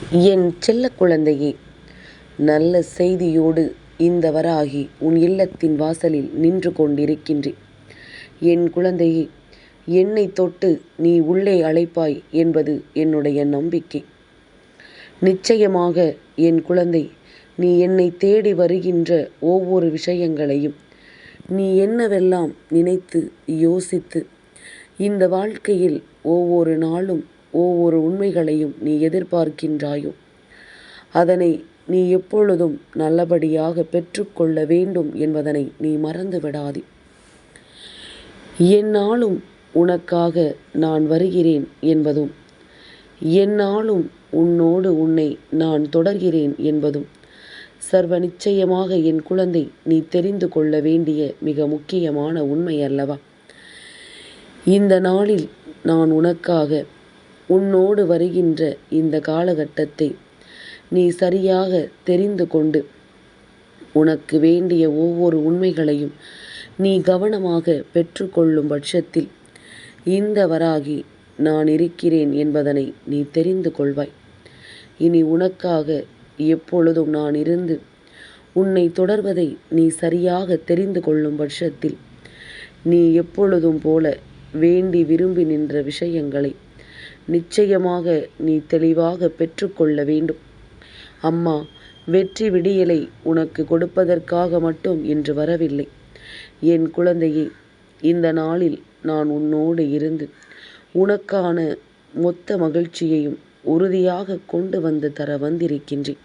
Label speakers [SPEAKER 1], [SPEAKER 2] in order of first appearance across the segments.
[SPEAKER 1] என் செல்ல குழந்தையே நல்ல செய்தியோடு இந்த வராகி உன் இல்லத்தின் வாசலில் நின்று கொண்டிருக்கின்றேன். என் குழந்தையே என்னை தொட்டு நீ உள்ளே அழைப்பாய் என்பது என்னுடைய நம்பிக்கை. நிச்சயமாக என் குழந்தை நீ என்னை தேடி வருகின்ற ஒவ்வொரு விஷயங்களையும் நீ என்னவெல்லாம் நினைத்து யோசித்து இந்த வாழ்க்கையில் ஒவ்வொரு நாளும் ஒவ்வொரு உண்மைகளையும் நீ எதிர்பார்க்கின்றாயோ? அதனை நீ எப்பொழுதும் நல்லபடியாக பெற்றுக்கொள்ள வேண்டும் என்பதனை நீ மறந்து விடாதே என்னாலும் உனக்காக நான் வருகிறேன் என்பதும் என்னாலும் உன்னோடு உன்னை நான் தொடர்கிறேன் என்பதும் சர்வ நிச்சயமாக என் குழந்தை நீ தெரிந்து கொள்ள வேண்டிய மிக முக்கியமான உண்மை அல்லவா இந்த நாளில் நான் உனக்காக உன்னோடு வருகின்ற இந்த காலகட்டத்தை நீ சரியாக தெரிந்து கொண்டு உனக்கு வேண்டிய ஒவ்வொரு உண்மைகளையும் நீ கவனமாக பெற்றுக்கொள்ளும் பட்சத்தில் இந்த வராகி நான் இருக்கிறேன் என்பதனை நீ தெரிந்து கொள்வாய். இனி உனக்காக எப்பொழுதும் நான் இருந்து உன்னை தொடர்வதை நீ சரியாக தெரிந்து கொள்ளும் பட்சத்தில் நீ எப்பொழுதும் போல வேண்டி விரும்பி நின்ற விஷயங்களை நிச்சயமாக நீ தெளிவாக பெற்றுக்கொள்ள வேண்டும். அம்மா வெற்றி விடியலை உனக்கு கொடுப்பதற்காக மட்டும் இன்று வரவில்லை. என் குழந்தையே இந்த நாளில் நான் உன்னோடு இருந்து உனக்கான மொத்த மகிழ்ச்சியையும் உறுதியாக கொண்டு வந்து தர வந்திருக்கின்றேன்.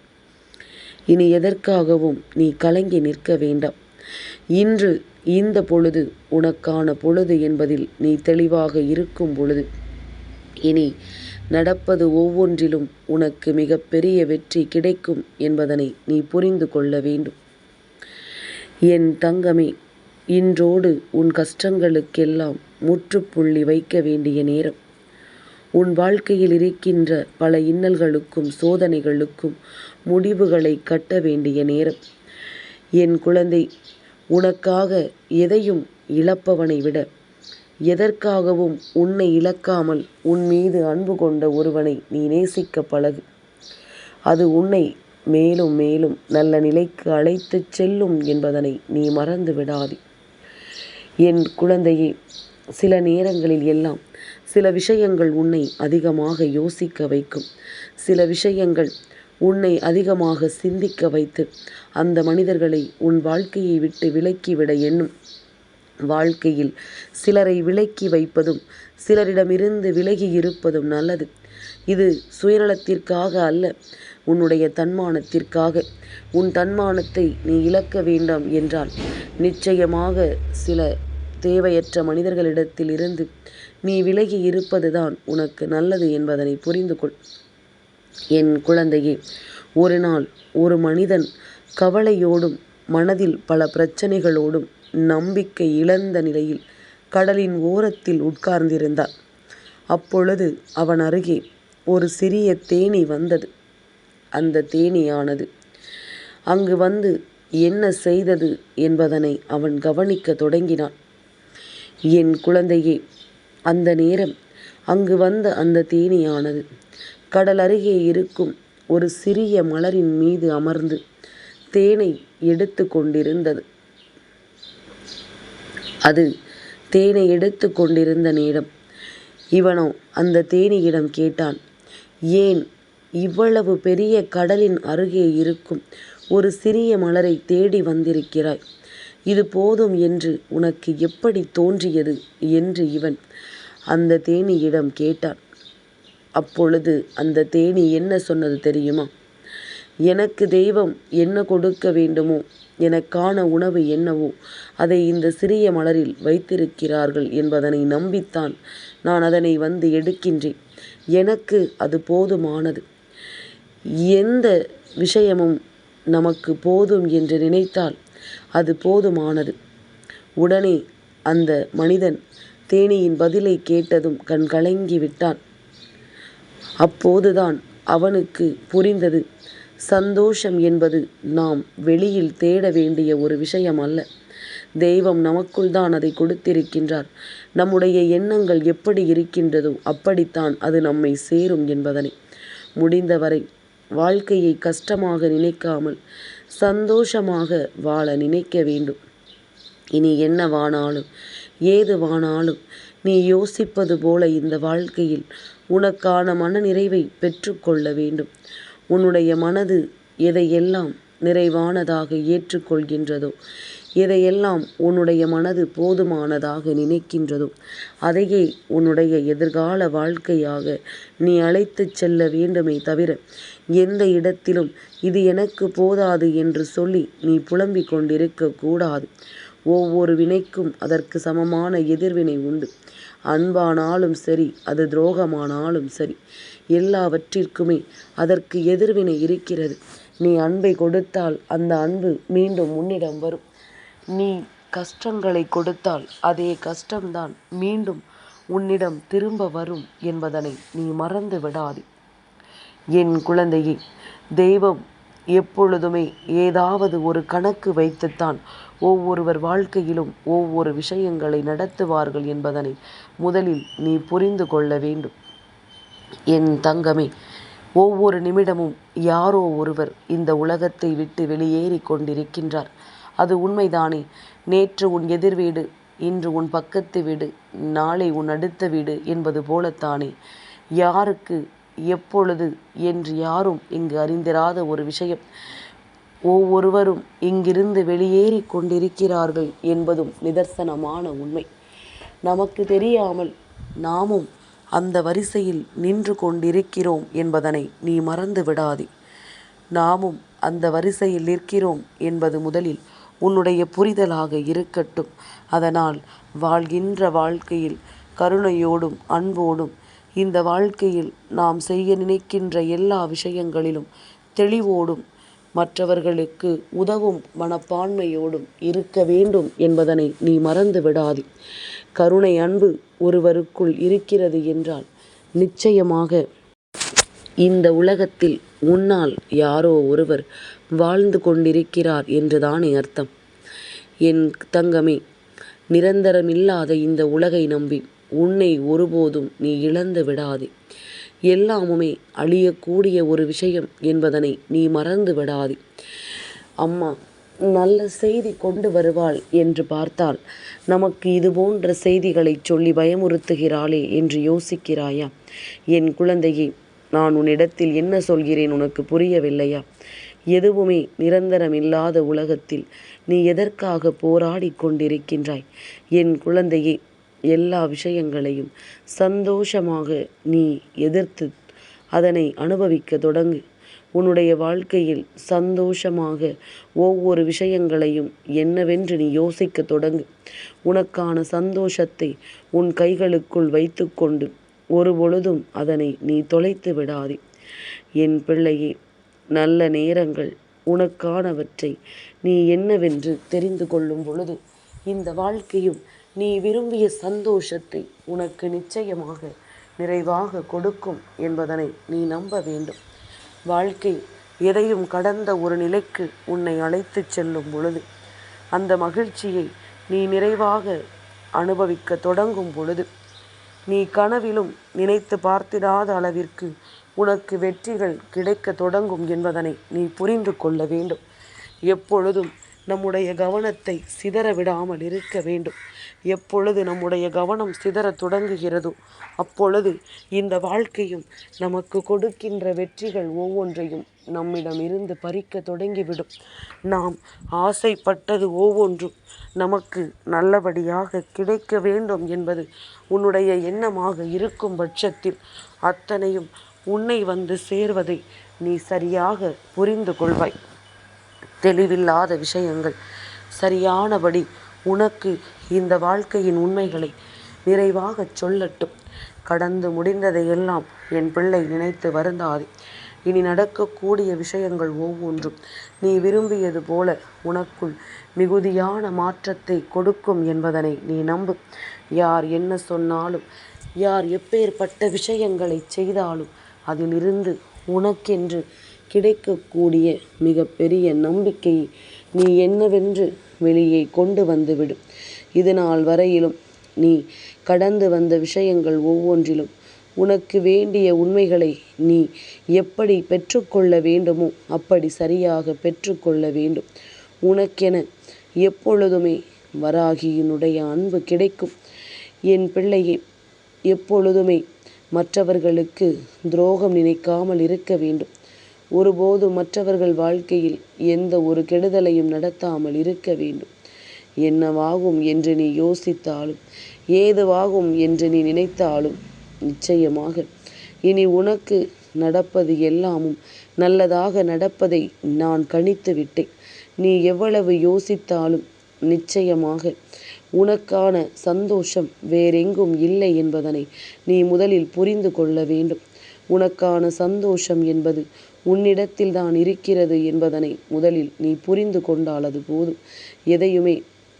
[SPEAKER 1] இனி எதற்காகவும் நீ கலங்கி நிற்க வேண்டாம். இன்று இந்த பொழுது உனக்கான பொழுது என்பதில் நீ தெளிவாக இருக்கும் பொழுது இனி நடப்பது ஒவ்வொன்றிலும் உனக்கு மிகப்பெரிய வெற்றி கிடைக்கும் என்பதனை நீ புரிந்து கொள்ள வேண்டும். என் தங்கமே இன்றோடு உன் கஷ்டங்களுக்கெல்லாம் முற்றுப்புள்ளி வைக்க வேண்டிய நேரம். உன் வாழ்க்கையில் இருக்கின்ற பல இன்னல்களுக்கும் சோதனைகளுக்கும் முடிவுகளை கட்ட வேண்டிய நேரம். என் குழந்தை உனக்காக எதையும் இழப்பவனை விட எதற்காகவும் உன்னை இழக்காமல் உன் மீது அன்பு கொண்ட ஒருவனை நீ நேசிக்க பழகு. அது உன்னை மேலும் மேலும் நல்ல நிலைக்கு அழைத்துச் செல்லும் என்பதனை நீ மறந்து விடாதே. என் குழந்தையே சில நேரங்களில் எல்லாம் சில விஷயங்கள் உன்னை அதிகமாக யோசிக்க வைக்கும். சில விஷயங்கள் உன்னை அதிகமாக சிந்திக்க வைத்து அந்த மனிதர்களை உன் வாழ்க்கையை விட்டு விலக்கிவிட எண்ணும். வாழ்க்கையில் சிலரை விலக்கி வைப்பதும் சிலரிடமிருந்து விலகி இருப்பதும் நல்லது. இது சுயநலத்திற்காக அல்ல உன்னுடைய தன்மானத்திற்காக. உன் தன்மானத்தை நீ இழக்க வேண்டாம் என்றால் நிச்சயமாக சில தேவையற்ற மனிதர்களிடத்தில் இருந்து நீ விலகி இருப்பதுதான் உனக்கு நல்லது என்பதனை புரிந்து கொள் என் குழந்தையே ஒரு நாள் ஒரு மனிதன் கவலையோடும் மனதில் பல பிரச்சனைகளோடும் நம்பிக்கை இழந்த நிலையில் கடலின் ஓரத்தில் உட்கார்ந்திருந்தான் அப்பொழுது அவன் அருகே ஒரு சிறிய தேனி வந்தது. அந்த தேனியானது அங்கு வந்து என்ன செய்தது? என்பதனை அவன் கவனிக்க தொடங்கினான். என் குழந்தையே அந்த நேரம் அங்கு வந்த அந்த தேனியானது கடல் அருகே இருக்கும் ஒரு சிறிய மலரின் மீது அமர்ந்து தேனை எடுத்து கொண்டிருந்தது. அது தேனை எடுத்து கொண்டிருந்த நேரம். இவனோ அந்த தேனியிடம் கேட்டான் ஏன் இவ்வளவு பெரிய கடலின் அருகே இருக்கும் ஒரு சிறிய மலரை தேடி வந்திருக்கிறாய்? இது போதும் என்று உனக்கு எப்படி தோன்றியது? என்று இவன் அந்த தேனியிடம் கேட்டான் அப்பொழுது அந்த தேனி என்ன சொன்னது தெரியுமா? எனக்கு தெய்வம் என்ன கொடுக்க வேண்டுமோ எனக்கான உணவு என்னவோ அதை இந்த சிறிய மலரில் வைத்திருக்கிறார்கள் என்பதனை நம்பித்தான் நான் அதனை வந்து எடுக்கின்றேன். எனக்கு அது போதுமானது. எந்த விஷயமும் நமக்கு போதும் என்று நினைத்தால் அது போதுமானது. உடனே அந்த மனிதன் தேனியின் பதிலை கேட்டதும் கண் கலங்கி விட்டான் அப்போதுதான் அவனுக்கு புரிந்தது. சந்தோஷம் என்பது நாம் வெளியில் தேட வேண்டிய ஒரு விஷயம் அல்ல. தெய்வம் நமக்குள் தான் அதை கொடுத்திருக்கின்றார். நம்முடைய எண்ணங்கள் எப்படி இருக்கின்றதோ அப்படித்தான் அது நம்மை சேரும் என்பதனை. முடிந்தவரை வாழ்க்கையை கஷ்டமாக நினைக்காமல் சந்தோஷமாக வாழ நினைக்க வேண்டும். இனி என்னவானாலும் ஏதுவானாலும் நீ யோசிப்பது போல இந்த வாழ்க்கையில் உனக்கான மன நிறைவை பெற்றுக்கொள்ள வேண்டும். உன்னுடைய மனது எதையெல்லாம் நிறைவானதாக ஏற்றுக்கொள்கின்றதோ எதையெல்லாம் உன்னுடைய மனது போதுமானதாக நினைக்கின்றதோ அதையே உன்னுடைய எதிர்கால வாழ்க்கையாக நீ அழைத்துச் செல்ல வேண்டுமே தவிர எந்த இடத்திலும் இது எனக்கு போதாது என்று சொல்லி நீ புலம்பிக் கொண்டிருக்க கூடாது. ஒவ்வொரு வினைக்கும் அதற்கு சமமான எதிர்வினை உண்டு. அன்பானாலும் சரி அது துரோகமானாலும் சரி எல்லாவற்றிற்குமே அதற்கு எதிர்வினை இருக்கிறது. நீ அன்பை கொடுத்தால் அந்த அன்பு மீண்டும் உன்னிடம் வரும். நீ கஷ்டங்களை கொடுத்தால் அதே கஷ்டம்தான் மீண்டும் உன்னிடம் திரும்ப வரும் என்பதனை நீ மறந்து விடாது. என் குழந்தையே தெய்வம் எப்பொழுதுமே ஏதாவது ஒரு கணக்கு வைத்துத்தான் ஒவ்வொருவர் வாழ்க்கையிலும் ஒவ்வொரு விஷயங்களை நடத்துவார்கள் என்பதனை முதலில் நீ புரிந்து கொள்ள வேண்டும். என் தங்கமே ஒவ்வொரு நிமிடமும் யாரோ ஒருவர் இந்த உலகத்தை விட்டு வெளியேறி கொண்டிருக்கின்றார். அது உண்மைதானே? நேற்று உன் எதிர் வீடு இன்று உன் பக்கத்து வீடு நாளை உன் அடுத்த வீடு என்பது போலத்தானே? யாருக்கு எப்பொழுது என்று யாரும் இங்கு அறிந்திராத ஒரு விஷயம். ஒவ்வொருவரும் இங்கிருந்து வெளியேறி கொண்டிருக்கிறார்கள் என்பதும் நிதர்சனமான உண்மை. நமக்கு தெரியாமல் நாமும் அந்த வரிசையில் நின்று கொண்டிருக்கிறோம் என்பதனை நீ மறந்து விடாதே. நாமும் அந்த வரிசையில் நிற்கிறோம் என்பது முதலில் உன்னுடைய புரிதலாக இருக்கட்டும். அதனால் வாழ்கின்ற வாழ்க்கையில் கருணையோடும் அன்போடும் இந்த வாழ்க்கையில் நாம் செய்ய நினைக்கின்ற எல்லா விஷயங்களிலும் தெளிவோடும் மற்றவர்களுக்கு உதவும் மனப்பான்மையோடும் இருக்க வேண்டும் என்பதனை நீ மறந்து விடாது. கருணை அன்பு ஒருவருக்குள் இருக்கிறது என்றால் நிச்சயமாக இந்த உலகத்தில் உன்னால் யாரோ ஒருவர் வாழ்ந்து கொண்டிருக்கிறார் என்றுதானே அர்த்தம். என் தங்கமே நிரந்தரமில்லாத இந்த உலகை நம்பி உன்னை ஒருபோதும் நீ இழந்து விடாதே. எல்லாமுமே அழியக்கூடிய ஒரு விஷயம் என்பதனை நீ மறந்து விடாதே. அம்மா நல்ல செய்தி கொண்டு வருவாள் என்று பார்த்தால் நமக்கு இது போன்ற செய்திகளை சொல்லி பயமுறுத்துகிறாளே என்று யோசிக்கிறாயா? என் குழந்தையே நான் உன்னிடத்தில் என்ன சொல்கிறேன் உனக்கு புரியவில்லையா? எதுவுமே நிரந்தரமில்லாத உலகத்தில் நீ எதற்காக போராடி கொண்டிருக்கின்றாய்? என் குழந்தையே எல்லா விஷயங்களையும் சந்தோஷமாக நீ எதிர்த்து அதனை அனுபவிக்க தொடங்கு. உன்னுடைய வாழ்க்கையில் சந்தோஷமாக ஒவ்வொரு விஷயங்களையும் என்னவென்று நீ யோசிக்க தொடங்கு. உனக்கான சந்தோஷத்தை உன் கைகளுக்குள் வைத்துக்கொண்டு ஒரு பொழுதும் அதனை நீ தொலைத்து விடாதே. என் பிள்ளையே நல்ல நேரங்கள் உனக்கானவற்றை நீ என்னவென்று தெரிந்து கொள்ளும் பொழுது இந்த வாழ்க்கையும் நீ விரும்பிய சந்தோஷத்தை உனக்கு நிச்சயமாக நிறைவாக கொடுக்கும் என்பதனை நீ நம்ப வேண்டும். வாழ்க்கை எதையும் கடந்த ஒரு நிலைக்கு உன்னை அழைத்துச் செல்லும் பொழுது அந்த மகிழ்ச்சியை நீ நிறைவாக அனுபவிக்க தொடங்கும் பொழுது நீ கனவிலும் நினைத்து பார்த்திடாத அளவிற்கு உனக்கு வெற்றிகள் கிடைக்க தொடங்கும் என்பதனை நீ புரிந்து கொள்ள வேண்டும். எப்பொழுதும் நம்முடைய கவனத்தை சிதற விடாமல் இருக்க வேண்டும். எப்பொழுது நம்முடைய கவனம் சிதற தொடங்குகிறதோ அப்பொழுது இந்த வாழ்க்கையும் நமக்கு கொடுக்கின்ற வெற்றிகள் ஒவ்வொன்றையும் நம்மிடம் இருந்து பறிக்க தொடங்கிவிடும். நாம் ஆசைப்பட்டது ஒவ்வொன்றும் நமக்கு நல்லபடியாக கிடைக்க வேண்டும் என்பது உன்னுடைய எண்ணமாக இருக்கும் பட்சத்தில் அத்தனையும் உன்னை வந்து சேர்வதை நீ சரியாக புரிந்து கொள்வாய். தெளிவில்லாத விஷயங்கள். சரியானபடி உனக்கு இந்த வாழ்க்கையின் உண்மைகளை நிறைவாகச் சொல்லட்டும். கடந்து முடிந்ததையெல்லாம் என் பிள்ளை நினைத்து வருந்தாதே. இனி நடக்கக்கூடிய விஷயங்கள் ஒவ்வொன்றும் நீ விரும்பியது போல உனக்குள் மிகுதியான மாற்றத்தை கொடுக்கும் என்பதனை நீ நம்பு. யார் என்ன சொன்னாலும் யார் எப்பேற்பட்ட விஷயங்களை செய்தாலும் அதிலிருந்து உனக்கென்று கிடைக்கக்கூடிய மிகப்பெரிய நம்பிக்கை நீ என்னவென்று வெளியே கொண்டு வந்துவிடும். இது நாள் வரையிலும் நீ கடந்து வந்த விஷயங்கள் ஒவ்வொன்றிலும் உனக்கு வேண்டிய உண்மைகளை நீ எப்படி பெற்றுக்கொள்ள வேண்டுமோ அப்படி சரியாக பெற்றுக்கொள்ள வேண்டும். உனக்கென எப்பொழுதுமே வராகியினுடைய அன்பு கிடைக்கும். என் பிள்ளையே எப்பொழுதுமே மற்றவர்களுக்கு துரோகம் நினைக்காமல் இருக்க வேண்டும். ஒருபோது மற்றவர்கள் வாழ்க்கையில் எந்த ஒரு கெடுதலையும் நடத்தாமல் இருக்க வேண்டும். என்னவாகும் என்று நீ யோசித்தாலும் ஏதுவாகும் என்று நீ நினைத்தாலும் நிச்சயமாக இனி உனக்கு நடப்பது எல்லாமும் நல்லதாக நடப்பதை நான் கணித்து விட்டேன். நீ எவ்வளவு யோசித்தாலும் நிச்சயமாக உனக்கான சந்தோஷம் வேறெங்கும் இல்லை என்பதனை நீ முதலில் புரிந்து கொள்ள வேண்டும். உனக்கான சந்தோஷம் என்பது உன்னிடத்தில் தான் இருக்கிறது என்பதனை முதலில் நீ புரிந்து கொண்டால் அது போதும். எதையுமே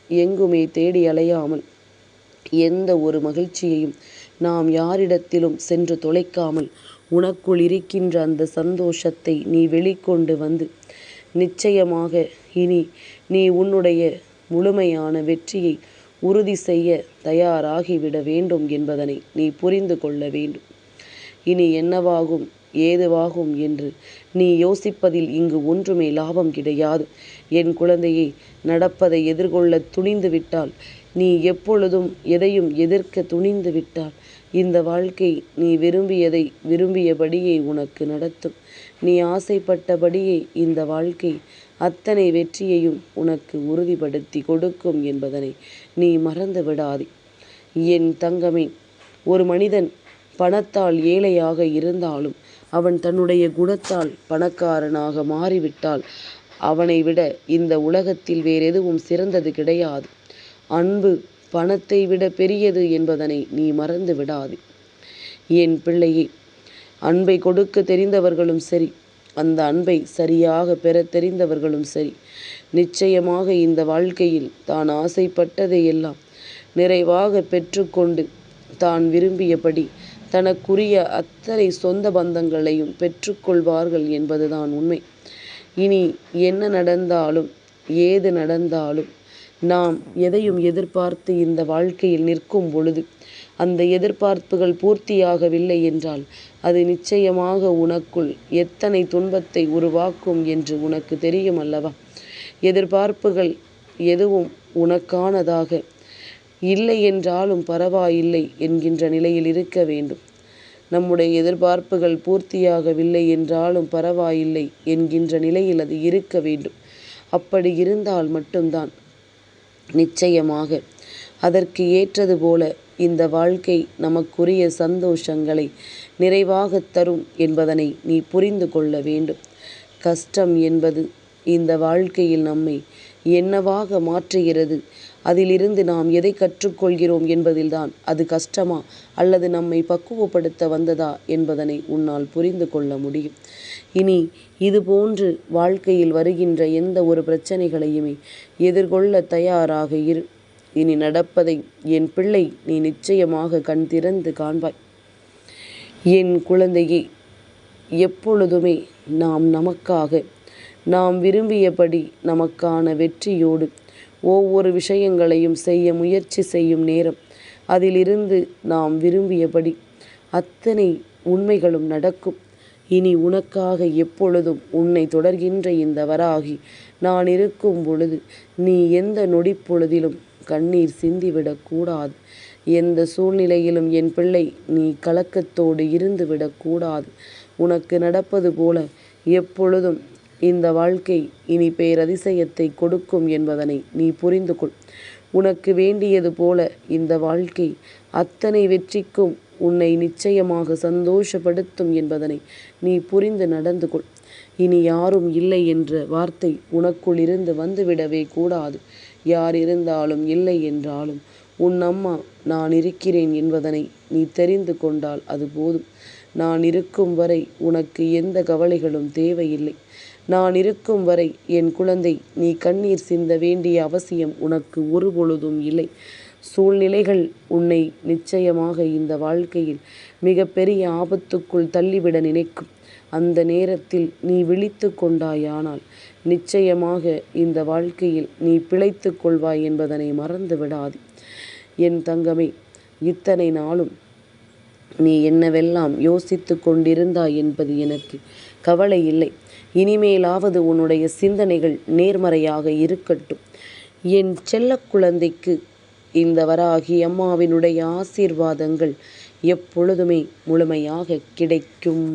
[SPEAKER 1] எங்குமே தேடி அலையாமல் எந்த ஒரு மகிழ்ச்சியையும் நாம் யாரிடத்திலும் சென்று தொலைக்காமல் உனக்குள் இருக்கின்ற அந்த சந்தோஷத்தை நீ வெளிக்கொண்டு வந்து நிச்சயமாக இனி நீ உன்னுடைய முழுமையான வெற்றியை உறுதி செய்ய தயாராகிவிட வேண்டும் என்பதனை நீ புரிந்து கொள்ள வேண்டும். இனி என்னவாகும்? ஏதுவாகும் என்று. நீ யோசிப்பதில் இங்கு ஒன்றுமே லாபம் கிடையாது. என் குழந்தையை நடப்பதை எதிர்கொள்ள துணிந்து விட்டால் நீ எப்பொழுதும் எதையும் எதிர்க்க துணிந்து விட்டால் இந்த வாழ்க்கை நீ விரும்பியதை விரும்பியபடியே உனக்கு நடத்தும். நீ ஆசைப்பட்டபடியே இந்த வாழ்க்கை அத்தனை வெற்றியையும் உனக்கு உறுதிப்படுத்தி கொடுக்கும் என்பதனை நீ மறந்து விடாதே என் தங்கமே ஒரு மனிதன் பணத்தால் ஏழையாக இருந்தாலும் அவன் தன்னுடைய குணத்தால் பணக்காரனாக மாறிவிட்டால் அவனை விட இந்த உலகத்தில் வேறெதுவும் சிறந்தது கிடையாது. அன்பு பணத்தை விட பெரியது என்பதனை நீ மறந்து விடாது. என் பிள்ளையே அன்பை கொடுக்க தெரிந்தவர்களும் சரி அந்த அன்பை சரியாக பெற தெரிந்தவர்களும் சரி நிச்சயமாக இந்த வாழ்க்கையில் தான் ஆசைப்பட்டதை எல்லாம் நிறைவாக பெற்றுக்கொண்டு தான் விரும்பியபடி தனக்குரிய அத்தனை சொந்த பந்தங்களையும் பெற்றுக்கொள்வார்கள் என்பதுதான் உண்மை. இனி என்ன நடந்தாலும் ஏது நடந்தாலும் நாம் எதையும் எதிர்பார்த்து இந்த வாழ்க்கையில் நிற்கும் பொழுது அந்த எதிர்பார்ப்புகள் பூர்த்தியாகவில்லை என்றால் அது நிச்சயமாக உனக்குள் எத்தனை துன்பத்தை உருவாக்கும் என்று உனக்கு தெரியும் அல்லவா? எதிர்பார்ப்புகள் எதுவும் உனக்கானதாக இல்லை என்றாலும் பரவாயில்லை என்கின்ற நிலையில் இருக்க வேண்டும். நம்முடைய எதிர்பார்ப்புகள் பூர்த்தியாகவில்லை என்றாலும் பரவாயில்லை என்கின்ற நிலையில் அது இருக்க வேண்டும். அப்படி இருந்தால் மட்டும்தான். நிச்சயமாக. அதற்கு ஏற்றது போல இந்த வாழ்க்கை நமக்குரிய சந்தோஷங்களை நிறைவாக தரும் என்பதனை நீ புரிந்து கொள்ள வேண்டும். கஷ்டம் என்பது இந்த வாழ்க்கையில் நம்மை என்னவாக மாற்றுகிறது? அதிலிருந்து நாம் எதை கற்றுக்கொள்கிறோம் என்பதில்தான் அது கஷ்டமா அல்லது நம்மை பக்குவப்படுத்த வந்ததா என்பதனை உன்னால் புரிந்து கொள்ள முடியும். இனி இதுபோன்று வாழ்க்கையில் வருகின்ற எந்த ஒரு பிரச்சனைகளையுமே எதிர்கொள்ள தயாராக இரு. இனி நடப்பதை என் பிள்ளை நீ நிச்சயமாக கண் திறந்து காண்பாய். என் குழந்தையே எப்பொழுதுமே நாம் நமக்காக நாம் விரும்பியபடி நமக்கான வெற்றியோடு ஒவ்வொரு விஷயங்களையும் செய்ய முயற்சி செய்யும் நேரம் அதிலிருந்து நாம் விரும்பியபடி அத்தனை உண்மைகளும் நடக்கும். இனி உனக்காக எப்பொழுதும் உன்னை தொடர்கின்ற இந்த வராகி நான் இருக்கும் பொழுது நீ எந்த நொடிப்பொழுதிலும் கண்ணீர் சிந்திவிடக்கூடாது எந்த சூழ்நிலையிலும் என் பிள்ளை நீ கலக்கத்தோடு இருந்து விடக்கூடாது உனக்கு நடப்பது போல எப்பொழுதும் இந்த வாழ்க்கை இனி பேரதிசயத்தை கொடுக்கும் என்பதனை நீ புரிந்து கொள் உனக்கு வேண்டியது போல இந்த வாழ்க்கை அத்தனை வெற்றிக்கும் உன்னை நிச்சயமாக சந்தோஷப்படுத்தும் என்பதனை நீ புரிந்து நடந்து கொள் இனி யாரும் இல்லை என்ற வார்த்தை உனக்குள் இருந்து வந்துவிடவே கூடாது. யார் இருந்தாலும் இல்லை என்றாலும் உன் அம்மா நான் இருக்கிறேன் என்பதனை நீ தெரிந்து கொண்டால் அது போதும். நான் இருக்கும் வரை உனக்கு எந்த கவலைகளும் தேவையில்லை. நான் இருக்கும் வரை என் குழந்தை நீ கண்ணீர் சிந்த வேண்டிய அவசியம் உனக்கு ஒரு பொழுதும் இல்லை. சூழ்நிலைகள் உன்னை நிச்சயமாக இந்த வாழ்க்கையில் மிக பெரிய ஆபத்துக்குள் தள்ளிவிட நினைக்கும். அந்த நேரத்தில் நீ விழித்து கொண்டாயானால் நிச்சயமாக இந்த வாழ்க்கையில் நீ பிழைத்து கொள்வாய் என்பதனை மறந்து விடாது. என் தங்கமே இத்தனை நாளும் நீ என்னவெல்லாம் யோசித்து கொண்டிருந்தாய் என்பது எனக்கு கவலை இல்லை. இனிமேலாவது உன்னுடைய சிந்தனைகள் நேர்மறையாக இருக்கட்டும். என் செல்லக் குழந்தைக்கு இந்த வராகி அம்மாவினுடைய ஆசீர்வாதங்கள் எப்பொழுதுமே முழுமையாக கிடைக்கும்.